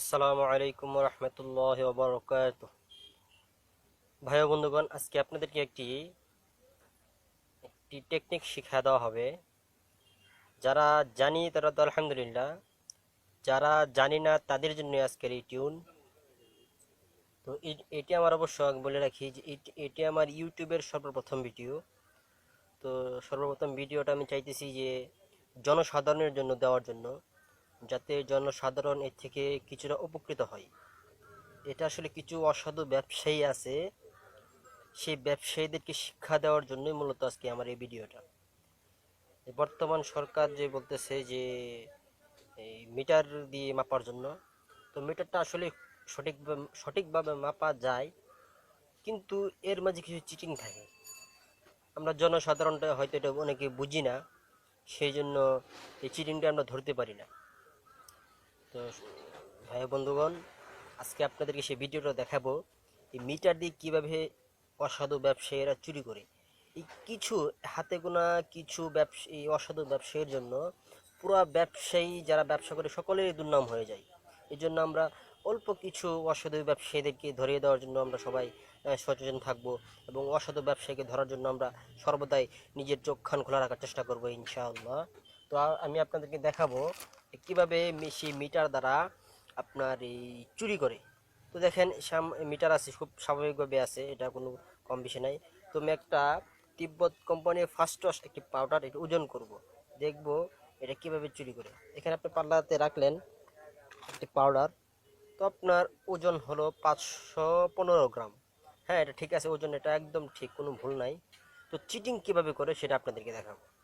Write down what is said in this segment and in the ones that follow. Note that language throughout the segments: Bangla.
আসসালামু আলাইকুম রহমতুল্লাহ বরকাত। ভাই বন্ধুগণ, আজকে আপনাদেরকে একটি একটি টেকনিক শিখা দেওয়া হবে। যারা জানি তারা তো আলহামদুলিল্লাহ, যারা জানি না তাদের জন্য আজকের এই টিউন তো এটি আমার অবশ্য বলে রাখি যে এটি আমার ইউটিউবের সর্বপ্রথম ভিডিও। তো সর্বপ্রথম ভিডিওটা আমি চাইতেছি যে জনসাধারণের জন্য দেওয়ার জন্য। যাতে জনসাধারণ এর থেকে কিছুটা উপকৃত হয়। এটা আসলে কিছু অসাধু ব্যবসায়ী আছে। সেই ব্যবসায়ীদেরকে শিক্ষা দেওয়ার জন্যই মূলত আজকে আমার এই ভিডিওটা। বর্তমান সরকার যে বলতেছে যে, এই মিটার দিয়ে মাপার জন্য, তো মিটারটা আসলে সঠিক সঠিকভাবে মাপা যায়, কিন্তু এর মাঝে কিছু চিটিং থাকে। আমরা জনসাধারণটা হয়তো এটা অনেকে বুঝি না, সেই জন্য এই চিটিংটা আমরা ধরতে পারি না। তো ভাই বন্ধুগণ, আজকে আপনাদেরকে সেই ভিডিওটা দেখাবো এই মিটার দিয়ে কীভাবে অসাধু ব্যবসায়ীরা চুরি করে। এই কিছু হাতে গোনা কিছু ব্যবসা, এই অসাধু ব্যবসায়ীর জন্য পুরো ব্যবসায়ী যারা ব্যবসা করে সকলেরই দুর্নাম হয়ে যায়। এই জন্য আমরা অল্প কিছু অসাধু ব্যবসায়ীদেরকে ধরিয়ে দেওয়ার জন্য আমরা সবাই সচেতন থাকব এবং অসাধু ব্যবসায়ীকে ধরার জন্য আমরা সর্বদাই নিজের চোখ খান খোলা রাখার চেষ্টা করব ইনশাআল্লাহ। তো আমি আপনাদেরকে দেখাবো কীভাবে সেই মিটার দ্বারা আপনার এই চুরি করে। তো দেখেন, সাম- মিটার আছে, খুব স্বাভাবিকভাবে আছে, এটা কোনো কম বেশি নাই। তো আমি একটা তিব্বত কোম্পানির ফার্স্ট একটি পাউডার এটা ওজন করব। দেখব এটা কীভাবে চুরি করে। এখানে আপনি পাল্লাতে রাখলেন একটি পাউডার তো আপনার ওজন হলো পাঁচশো পনেরো গ্রাম। হ্যাঁ এটা ঠিক আছে, ওজন এটা একদম ঠিক, কোনো ভুল নাই। তো চিটিং কীভাবে করে সেটা আপনাদেরকে দেখাবো।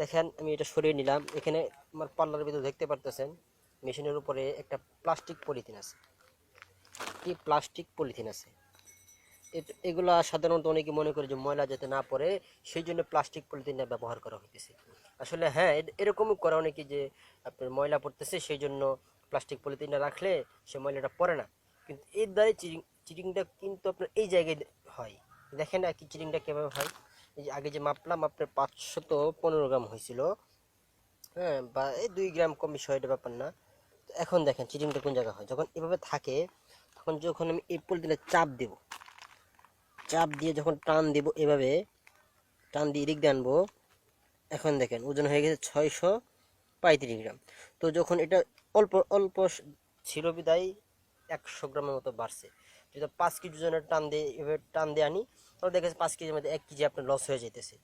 দেখেন, আমি এটা সরিয়ে নিলাম। এখানে আমার পার্লার ভিতরে দেখতে পারতেছেন, মেশিনের উপরে একটা প্লাস্টিক পলিথিন আছে। কি প্লাস্টিক পলিথিন আছে? এগুলা সাধারণত অনেকে মনে করে যে ময়লা যাতে না পড়ে, সেই জন্য প্লাস্টিক পলিথিনটা ব্যবহার করা হইতেছে। আসলে হ্যাঁ এরকমই করে অনেকে যে আপনার ময়লা পড়তেছে, সেই জন্য প্লাস্টিক পলিথিনটা রাখলে সে ময়লাটা পড়ে না। কিন্তু এর দ্বারাই চিটিং চিটিংটা কিন্তু আপনার এই জায়গায় হয়। দেখেন আর কি চিটিংটা কীভাবে হয়। এই যে আগে যে মাপলাম, আপনার পাঁচশত পনেরো গ্রাম হয়েছিল। হ্যাঁ বা এই দুই গ্রাম কম বেশি হয় এটা ব্যাপার না। তো এখন দেখেন, চিটিংটা কোন জায়গায় হয়? যখন এভাবে থাকে, তখন যখন আমি এই পলিথিনে চাপ দেব, চাপ দিয়ে যখন টান দেব এভাবে, টান দিয়ে এদিক দিয়ে আনব, এখন দেখেন, ওজন হয়ে গেছে ছয়শো পঁয়ত্রিশ গ্রাম। তো যখন এটা অল্প অল্প ছিল বিদায়, একশো গ্রামের মতো বাড়ছে। যদি পাঁচ কেজি ওজনের টান দিয়ে এভাবে টান দিয়ে আনি, তাহলে দেখেছে পাঁচ কেজির মধ্যে এক কেজি আপনার লস হয়ে যেতেছে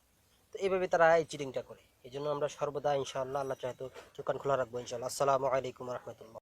তো এইভাবে তারা এই চিটিংটা করে। এই জন্য আমরা সর্বদা ইনশাআল্লাহ, আল্লাহ চাহতো দোকান খোলা রাখব ইনশাআল্লাহ। আসসালামু আলাইকুম রহমতুল্লাহ।